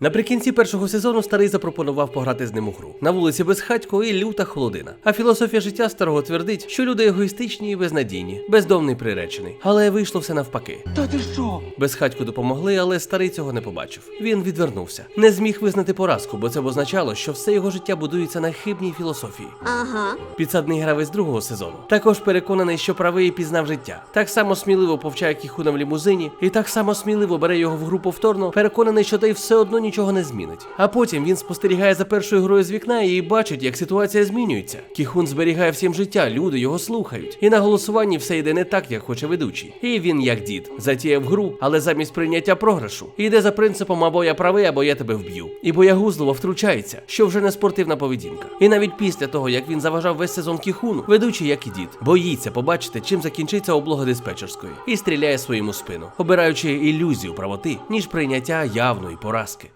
Наприкінці першого сезону старий запропонував пограти з ним у гру. На вулиці безхатько і люта холодина. А філософія життя старого твердить, що люди егоїстичні і безнадійні, бездомний приречений. Але вийшло все навпаки. Та ти що? Безхатьку допомогли, але старий цього не побачив. Він відвернувся, не зміг визнати поразку, бо це б означало, що все його життя будується на хибній філософії. Ага. Підсадний гравець другого сезону також переконаний, що правий пізнав життя. Так само сміливо повчає Кіхуна в лімузині, і так само сміливо бере його в гру повторно, переконаний, що той все одно нічого не змінить. А потім він спостерігає за першою грою з вікна і бачить, як ситуація змінюється. Кіхун зберігає всім життя, люди його слухають. І на голосуванні все йде не так, як хоче ведучий. І він, як дід, затіяв гру, але замість прийняття програшу йде за принципом або я правий, або я тебе вб'ю. І боягузливо втручається, що вже не спортивна поведінка. І навіть після того, як він заважав весь сезон Кіхуну, ведучий, як і дід, боїться побачити, чим закінчиться облога диспетчерської, і стріляє своєму спину, обираючи ілюзію правоти, ніж прийняття явної поразки.